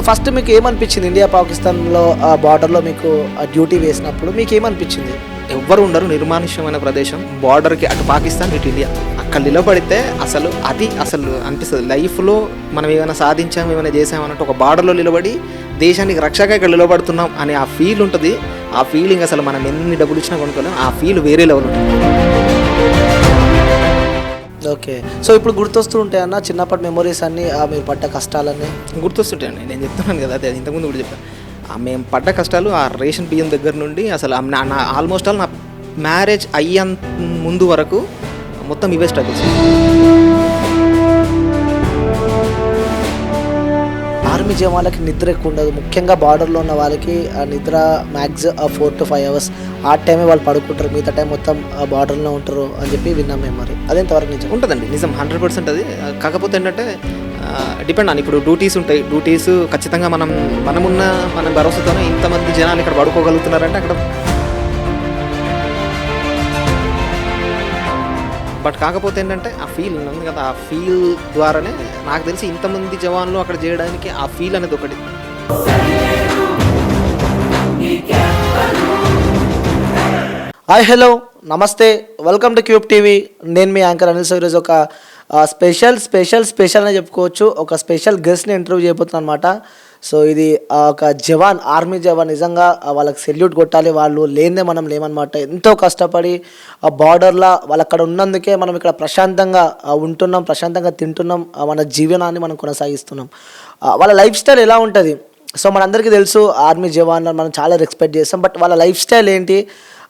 So first మీకు ఏమనిపించింది India పాకిస్తాన్లో బార్డర్లో మీకు డ్యూటీ వేసినప్పుడు మీకు ఏమనిపించింది? ఎవ్వరు ఉండరు నిర్మానుష్యమైన ప్రదేశం. బార్డర్కి అటు పాకిస్తాన్ ఇటు ఇండియా. అక్కడ నిలబడితే అసలు అది అసలు అనిపిస్తుంది. లైఫ్లో మనం ఏమైనా సాధించాం ఏమైనా చేసామన్నట్టు ఒక బార్డర్లో నిలబడి దేశానికి రక్షగా ఇక్కడ నిలబడుతున్నాం అనే ఆ ఫీల్ ఉంటుంది. ఆ ఫీలింగ్ అసలు మనం ఎన్ని డబ్బులు ఇచ్చినా కొనుక్కోలేం. ఆ ఫీల్ వేరే లెవెల్ ఉంటుంది. ఓకే. సో ఇప్పుడు గుర్తొస్తూ ఉంటాయి అన్న చిన్నప్పటి మెమొరీస్ అన్ని ఆ, మీరు పడ్డ కష్టాలన్నీ? గుర్తొస్తుంటాయండి నేను చెప్తున్నాను కదా అదే ఇంతకుముందు కూడా చెప్పాను మేము పడ్డ కష్టాలు ఆ రేషన్ బియ్యం దగ్గర నుండి అసలు నా- నా ఆల్మోస్ట్ ఆల్ నా మ్యారేజ్ అయ్యేంత ముందు వరకు మొత్తం ఇవే స్ట్రగుల్స్ విజయం వాళ్ళకి నిద్ర ఎక్కువ ఉండదు. ముఖ్యంగా బార్డర్లో ఉన్న వాళ్ళకి ఆ నిద్ర max four to five hours ఆ టైమే వాళ్ళు పడుకుంటారు. మిగతా టైం మొత్తం బార్డర్లో ఉంటారు అని చెప్పి విన్నాం మేము మరి. అదేంతవరకు నిజం? ఉంటుందండి. నిజం హండ్రెడ్ పర్సెంట్ అది. కాకపోతే ఏంటంటే డిపెండ్ అని ఇప్పుడు డ్యూటీస్ ఉంటాయి. డ్యూటీస్ ఖచ్చితంగా మనం మనమున్న మన భరోసాతోనే ఇంతమంది జనాలు ఇక్కడ పడుకోగలుగుతున్నారంటే అక్కడ బట్ కాకపోతే ఏంటంటే ఆ ఫీల్ ఉంది కదా ఆ ఫీల్ ద్వారానే నాకు తెలిసి ఇంతమంది జవాన్లు అక్కడ చేయడానికి ఆ ఫీల్ అనేది ఒకటి. హాయ్ హలో నమస్తే. వెల్కమ్ టు క్యూబ్ టీవీ నేను మీ యాంకర్ అనిల్ సో ఈరోజు ఒక స్పెషల్ స్పెషల్ స్పెషల్ అని చెప్పుకోవచ్చు. ఒక స్పెషల్ గెస్ట్ని ఇంటర్వ్యూ చేయబోతున్నాను అనమాట సో ఇది ఆ, ఒక జవాన్ ఆర్మీ జవాన్ నిజంగా వాళ్ళకి సెల్యూట్ కొట్టాలి వాళ్ళు లేనిదే మనం లేమన్నమాట. ఎంతో కష్టపడి ఆ బార్డర్లో వాళ్ళు అక్కడ ఉన్నందుకే మనం ఇక్కడ ప్రశాంతంగా ఉంటున్నాం ప్రశాంతంగా తింటున్నాం మన జీవనాన్ని మనం కొనసాగిస్తున్నాం. వాళ్ళ లైఫ్ స్టైల్ ఎలా ఉంటుంది? సో మనందరికీ తెలుసు ఆర్మీ జవాన్లను మనం చాలా రెస్పెక్ట్ చేస్తాం బట్ వాళ్ళ లైఫ్ స్టైల్ ఏంటి?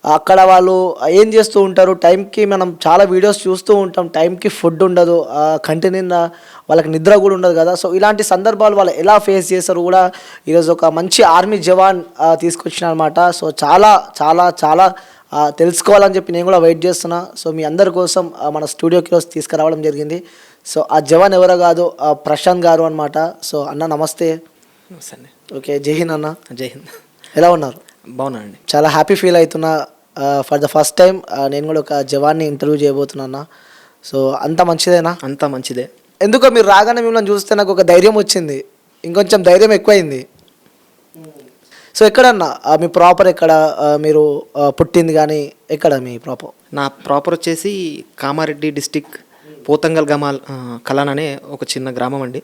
అక్కడ వాళ్ళు ఏం చేస్తూ ఉంటారు? టైంకి మనం చాలా వీడియోస్ చూస్తూ ఉంటాం. టైంకి ఫుడ్ ఉండదు. ఆ, కంటి నిండా వాళ్ళకి నిద్ర కూడా ఉండదు కదా. సో ఇలాంటి సందర్భాలు వాళ్ళు ఎలా ఫేస్ చేస్తారు కూడా ఈరోజు ఒక మంచి ఆర్మీ జవాన్ తీసుకొచ్చిన అనమాట సో చాలా చాలా చాలా తెలుసుకోవాలని చెప్పి నేను కూడా వెయిట్ చేస్తున్నా. సో మీ అందరి కోసం మన స్టూడియోకి రోజు తీసుకురావడం జరిగింది. సో ఆ జవాన్ ఎవరో కాదు ప్రశాంత్ గారు అనమాట సో అన్న నమస్తే. ఓకే జై హింద్ అన్న. జై హింద్. ఎలా ఉన్నారు? బాగున్నానండి. చాలా హ్యాపీ ఫీల్ అవుతున్నా ఫర్ ద ఫస్ట్ టైం నేను కూడా ఒక జవాన్ని ఇంటర్వ్యూ చేయబోతున్నా సో అంత మంచిదేనా? అంతా మంచిదే. ఎందుకో మీరు రాగానే మిమ్మల్ని చూస్తే నాకు ఒక ధైర్యం వచ్చింది. ఇంకొంచెం ధైర్యం ఎక్కువైంది. సో ఎక్కడన్నా మీ ప్రాపర్ ఎక్కడ మీరు పుట్టింది కానీ ఎక్కడ మీ ప్రాపర్ నా ప్రాపర్ వచ్చేసి కామారెడ్డి డిస్టిక్ పోతంగల్ గమాల్ కలాన్ అనే ఒక చిన్న గ్రామం అండి.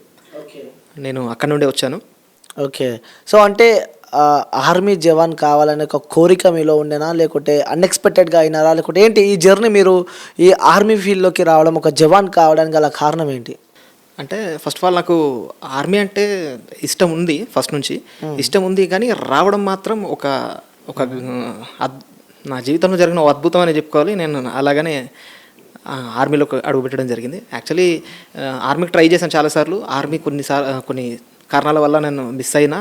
నేను అక్కడ నుండే వచ్చాను. ఓకే. సో అంటే ఆర్మీ జవాన్ కావాలనే ఒక కోరిక మీలో ఉండేనా? లేకుంటే అన్ఎక్స్పెక్టెడ్గా అయినారా? లేకుంటే ఏంటి ఈ జర్నీ మీరు ఈ ఆర్మీ ఫీల్డ్లోకి రావడం ఒక జవాన్ కావడానికి గల కారణం ఏంటి? అంటే ఫస్ట్ ఆఫ్ ఆల్ నాకు ఆర్మీ అంటే ఇష్టం ఉంది ఫస్ట్ నుంచి. ఇష్టం ఉంది కానీ రావడం మాత్రం ఒక ఒక నా జీవితంలో జరిగిన ఒక అద్భుతం అని చెప్పుకోవాలి. నేను అలాగనే ఆ, ఆర్మీలోకి అడుగు పెట్టడం జరిగింది యాక్చువల్లీ ఆర్మీకి ట్రై చేశాను చాలాసార్లు. ఆర్మీ కొన్నిసార్లు కొన్ని కారణాల వల్ల నేను మిస్ అయినా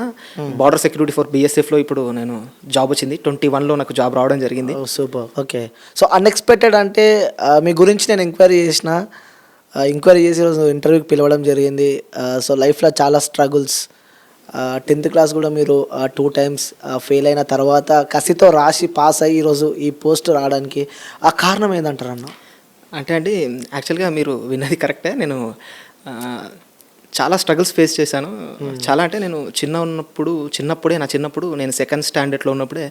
బార్డర్ సెక్యూరిటీ ఫర్ బీఎస్ఎఫ్లో ఇప్పుడు నేను జాబ్ వచ్చింది. ట్వంటీ వన్లో నాకు జాబ్ రావడం జరిగింది. సూపర్ ఓకే సో అన్ఎక్స్పెక్టెడ్ అంటే మీ గురించి నేను ఎంక్వైరీ చేసిన ఎంక్వైరీ చేసి ఈరోజు ఇంటర్వ్యూకి పిలవడం జరిగింది. సో లైఫ్లో చాలా స్ట్రగుల్స్ టెన్త్ క్లాస్ కూడా మీరు టూ టైమ్స్ ఫెయిల్ అయిన తర్వాత కసితో రాసి పాస్ అయ్యి ఈరోజు ఈ పోస్ట్ రావడానికి ఆ కారణం ఏంటంటారు అన్న అంటే అండి యాక్చువల్గా మీరు విన్నది కరెక్టే నేను చాలా స్ట్రగుల్స్ ఫేస్ చేశాను. చాలా అంటే నేను చిన్న ఉన్నప్పుడు చిన్నప్పుడే నా చిన్నప్పుడు నేను సెకండ్ స్టాండర్డ్లో ఉన్నప్పుడే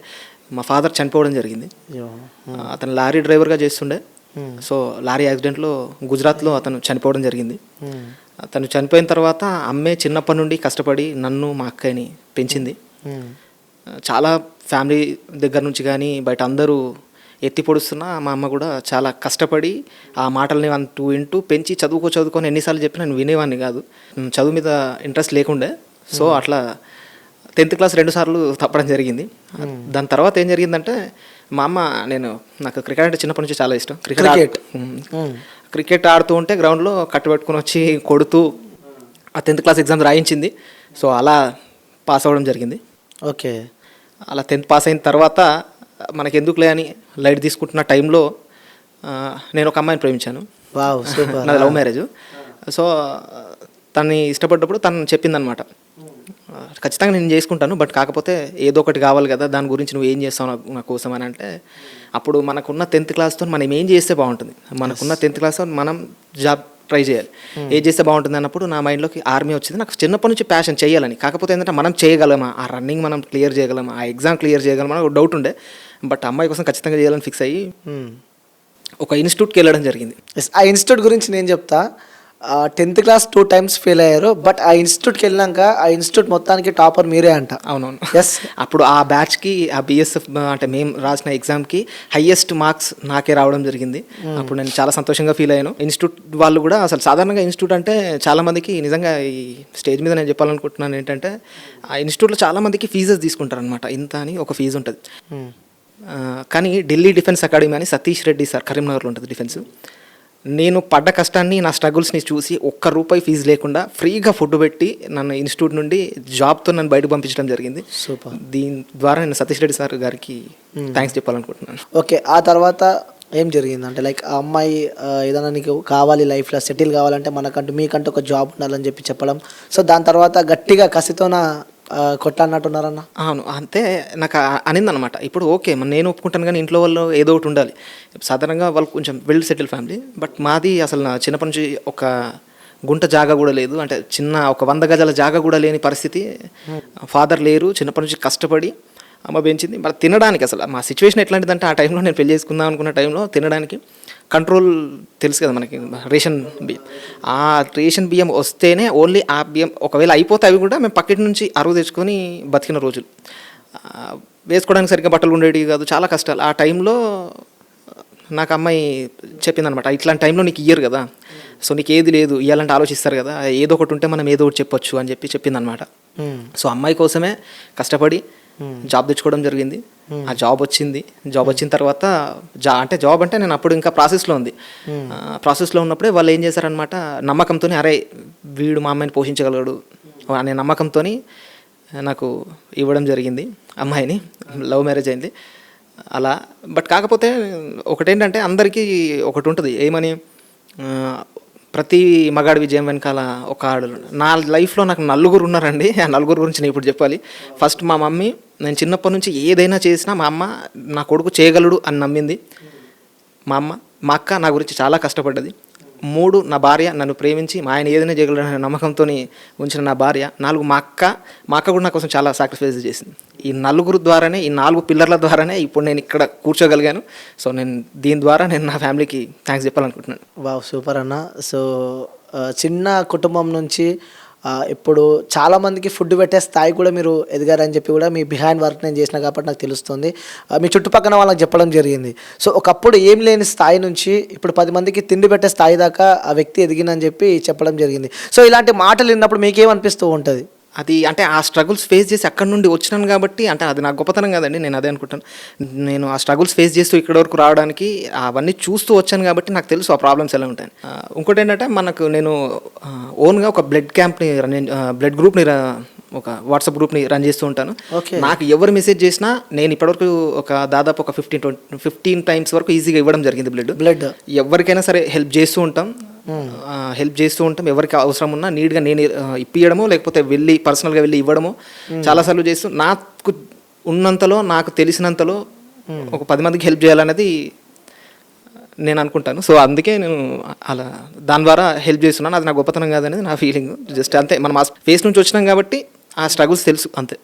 మా ఫాదర్ చనిపోవడం జరిగింది. అతను లారీ డ్రైవర్గా చేస్తుండే. సో లారీ యాక్సిడెంట్లో గుజరాత్లో అతను చనిపోవడం జరిగింది. అతను చనిపోయిన తర్వాత అమ్మే చిన్నప్పటి నుండి కష్టపడి నన్ను మా అక్కని పెంచింది. చాలా ఫ్యామిలీ దగ్గర నుంచి కానీ బయట అందరూ ఎత్తి పొడుస్తున్నా మా అమ్మ కూడా చాలా కష్టపడి ఆ మాటల్ని అంటూ వింటూ పెంచి చదువుకో చదువుకొని ఎన్నిసార్లు చెప్పినా నేను వినేవాడిని కాదు. చదువు మీద ఇంట్రెస్ట్ లేకుండే. సో అట్లా టెన్త్ క్లాస్ రెండు సార్లు తప్పడం జరిగింది. దాని తర్వాత ఏం జరిగిందంటే మా అమ్మ నేను నాకు క్రికెట్ అంటే చిన్నప్పటి నుంచి చాలా ఇష్టం. క్రికెట్. క్రికెట్. ఆడుతూ ఉంటే గ్రౌండ్లో కట్టుబెట్టుకుని వచ్చి కొడుతూ ఆ టెన్త్ క్లాస్ ఎగ్జామ్స్ రాయించింది. సో అలా పాస్ అవ్వడం జరిగింది. ఓకే. అలా టెన్త్ పాస్ అయిన తర్వాత మనకి ఎందుకులే అని లైట్ తీసుకుంటున్న టైంలో నేను ఒక అమ్మాయిని ప్రేమించాను. నాది లవ్ మ్యారేజ్. సో తన్ని ఇష్టపడ్డప్పుడు తను చెప్పిందనమాట. ఖచ్చితంగా నేను చేసుకుంటాను బట్ కాకపోతే ఏదో ఒకటి కావాలి కదా దాని గురించి నువ్వు ఏం చేస్తావు నా కోసం అని అంటే అప్పుడు మనకున్న టెన్త్ క్లాస్తో మనం ఏం చేస్తే బాగుంటుంది? మనకున్న టెన్త్ క్లాస్తో మనం జాబ్ ట్రై చేయాలి. ఏది చేస్తే బాగుంటుంది అన్నప్పుడు నా మైండ్లోకి ఆర్మీ వచ్చింది. నాకు చిన్నప్పటి నుంచి ప్యాషన్ చేయాలని కాకపోతే ఏంటంటే మనం చేయగలమా? ఆ రన్నింగ్ మనం క్లియర్ చేయగలమా? ఆ ఎగ్జామ్ క్లియర్ చేయగలమా? అని ఒక డౌట్ ఉండే. బట్ అమ్మాయి కోసం ఖచ్చితంగా చేయాలని ఫిక్స్ అయ్యి ఒక ఇన్స్టిట్యూట్కి వెళ్ళడం జరిగింది. ఆ ఇన్స్టిట్యూట్ గురించి నేను చెప్తా. Tenth class two times fail అయ్యారు బట్ ఆ ఇన్స్టిట్యూట్కి వెళ్ళాక ఆ ఇన్స్టిట్యూట్ మొత్తానికి టాపర్ మీరే అంట. అవునవును. ఎస్ అప్పుడు ఆ బ్యాచ్కి ఆ బిఎస్ఎఫ్ అంటే మేము రాసిన ఎగ్జామ్కి హైయెస్ట్ మార్క్స్ నాకే రావడం జరిగింది. అప్పుడు నేను చాలా సంతోషంగా ఫీల్ అయ్యాను. ఇన్స్టిట్యూట్ వాళ్ళు కూడా అసలు సాధారణంగా ఇన్స్టిట్యూట్ అంటే చాలా మందికి నిజంగా ఈ స్టేజ్ మీద నేను చెప్పాలనుకుంటున్నాను ఏంటంటే ఆ ఇన్స్టిట్యూట్లో చాలా మందికి ఫీజెస్ తీసుకుంటారు అనమాట ఇంత అని ఒక ఫీజు ఉంటుంది. ఆ, కానీ ఢిల్లీ డిఫెన్స్ అకాడమీ అని సతీష్ రెడ్డి సార్ కరీంనగర్లో ఉంటుంది డిఫెన్స్ నేను పడ్డ కష్టాన్ని నా స్ట్రగుల్స్ని చూసి ఒక్క రూపాయి ఫీజు లేకుండా ఫ్రీగా ఫుడ్ పెట్టి నన్ను ఇన్స్టిట్యూట్ నుండి జాబ్తో నన్ను బయటకు పంపించడం జరిగింది. సూపర్. దీని ద్వారా నేను సతీష్ రెడ్డి సార్ గారికి థ్యాంక్స్ చెప్పాలనుకుంటున్నాను. ఓకే ఆ తర్వాత ఏం జరిగింది అంటే లైక్ ఆ అమ్మాయి ఏదైనా నీకు కావాలి లైఫ్లో సెటిల్ కావాలంటే మనకంటూ మీకంటూ ఒక జాబ్ ఉండాలని చెప్పి చెప్పడం. సో దాని తర్వాత గట్టిగా కసితోన ఆ, కొట్టాలన్నట్టున్నారన్న అవును అంతే. నాకు అనిందనమాట. ఇప్పుడు ఓకే నేను ఒప్పుకుంటాను కానీ ఇంట్లో వాళ్ళు ఏదో ఒకటి ఉండాలి. సాధారణంగా వాళ్ళు కొంచెం వెల్ సెటిల్ ఫ్యామిలీ బట్ మాది అసలు నా చిన్నప్పటి నుంచి ఒక గుంట జాగా కూడా లేదు. అంటే చిన్న ఒక వంద గజాల జాగా కూడా లేని పరిస్థితి. ఫాదర్ లేరు చిన్నప్పటి నుంచి కష్టపడి అమ్మ పెంచింది. మరి తినడానికి అసలు మా సిచ్యువేషన్ ఎట్లాంటిదంటే ఆ టైంలో నేను పెళ్ళి చేసుకుందాం అనుకున్న టైంలో తినడానికి కంట్రోల్ తెలుసు కదా మనకి రేషన్ బియ్యం. ఆ రేషన్ బియ్యం వస్తేనే ఓన్లీ ఆ బియ్యం ఒకవేళ అయిపోతే అవి కూడా మేము పక్కటి నుంచి అరువు తెచ్చుకొని బతికిన రోజులు. వేసుకోవడానికి సరిగ్గా బట్టలు ఉండేవి కాదు చాలా కష్టాలు. ఆ టైంలో నాకు అమ్మాయి చెప్పిందనమాట ఇట్లాంటి టైంలో నీకు ఇయ్యరు కదా. సో నీకు ఏది లేదు ఇవ్వాలంటే ఆలోచిస్తారు కదా. ఏదో ఒకటి ఉంటే మనం ఏదో ఒకటి చెప్పొచ్చు అని చెప్పి చెప్పిందనమాట సో అమ్మాయి కోసమే కష్టపడి జాబ్ తెచ్చుకోవడం జరిగింది. ఆ జాబ్ వచ్చింది. జాబ్ వచ్చిన తర్వాత జా అంటే జాబ్ అంటే నేను అప్పుడు ఇంకా ప్రాసెస్లో ఉంది. ప్రాసెస్లో ఉన్నప్పుడే వాళ్ళు ఏం చేశారనమాట నమ్మకంతో అరే వీడు మా అమ్మాయిని పోషించగలడు అనే నమ్మకంతో నాకు ఇవ్వడం జరిగింది. అమ్మాయిని లవ్ మ్యారేజ్ అయింది. అలా బట్ కాకపోతే ఒకటేంటంటే అందరికీ ఒకటి ఉంటుంది ఏమని ప్రతి మగాడి విజయం వెనకాల ఒక ఆడు నా లైఫ్లో నాకు నలుగురు ఉన్నారండి. ఆ నలుగురు గురించి నేను ఇప్పుడు చెప్పాలి. ఫస్ట్ మా మమ్మీ నేను చిన్నప్పటి నుంచి ఏదైనా చేసినా మా అమ్మ నా కొడుకు చేయగలడు అని నమ్మింది. మా అమ్మ మా అక్క నా గురించి చాలా కష్టపడ్డది. మూడు నా భార్య నన్ను ప్రేమించి మా ఆయన ఏదైనా చేయగలడనే నమ్మకంతో ఉంచిన నా భార్య నాలుగు మా అక్క మా అక్క కూడా నా కోసం చాలా సాక్రిఫైస్ చేసింది. ఈ నలుగురు ద్వారానే ఈ నాలుగు పిల్లర్ల ద్వారానే ఇప్పుడు నేను ఇక్కడ కూర్చోగలిగాను. సో నేను దీని ద్వారా నేను నా ఫ్యామిలీకి థ్యాంక్స్ చెప్పాలనుకుంటున్నాను. వావ్ సూపర్ అన్న. సో చిన్న కుటుంబం నుంచి ఇప్పుడు చాలామందికి ఫుడ్ పెట్టే స్థాయి కూడా మీరు ఎదిగారని చెప్పి కూడా మీ బిహైండ్ వర్క్ నేను చేసిన కాబట్టి నాకు తెలుస్తుంది. మీ చుట్టుపక్కల వాళ్ళకి చెప్పడం జరిగింది. సో ఒకప్పుడు ఏం లేని స్థాయి నుంచి ఇప్పుడు పది మందికి తిండి పెట్టే స్థాయి దాకా ఆ వ్యక్తి ఎదిగిందని చెప్పి చెప్పడం జరిగింది. సో ఇలాంటి మాటలు విన్నప్పుడు మీకేమనిపిస్తూ ఉంటుంది? అది అంటే ఆ స్ట్రగుల్స్ ఫేస్ చేసి అక్కడ నుండి వచ్చినాను కాబట్టి అంటే అది నా గొప్పతనం కాదండి నేను అదే అనుకుంటాను. నేను ఆ స్ట్రగుల్స్ ఫేస్ చేస్తూ ఇక్కడ వరకు రావడానికి అవన్నీ చూస్తూ వచ్చాను కాబట్టి నాకు తెలుసు ఆ ప్రాబ్లమ్స్ ఎలా ఉంటాయి ఇంకోటి ఏంటంటే మనకు నేను ఓన్గా ఒక బ్లడ్ క్యాంప్ని రన్ బ్లడ్ గ్రూప్ని ఒక వాట్సాప్ గ్రూప్ని రన్ చేస్తూ ఉంటాను. నాకు ఎవరు మెసేజ్ చేసినా నేను ఇప్పటివరకు ఒక దాదాపు ఒక ఫిఫ్టీన్ ట్వంటీ ఫిఫ్టీన్ టైమ్స్ వరకు ఈజీగా ఇవ్వడం జరిగింది బ్లడ్ బ్లడ్ ఎవరికైనా సరే హెల్ప్ చేస్తూ ఉంటాం. హెల్ప్ చేస్తూ ఉంటాం. ఎవరికి అవసరం ఉన్నా నీట్గా నేను ఆ, ఇప్పియడమో లేకపోతే వెళ్ళి పర్సనల్గా వెళ్ళి ఇవ్వడము చాలాసార్లు చేస్తూ నాకు ఉన్నంతలో నాకు తెలిసినంతలో ఒక పది మందికి హెల్ప్ చేయాలనేది నేను అనుకుంటాను. సో అందుకే నేను అలా దాని ద్వారా హెల్ప్ చేస్తున్నాను. అది నా గొప్పతనం కాదనేది నా ఫీలింగ్. జస్ట్ అంతే. మనం ఆ ఫేస్ నుంచి వచ్చినాం కాబట్టి ఆ స్ట్రగుల్స్ తెలుసు అంతే.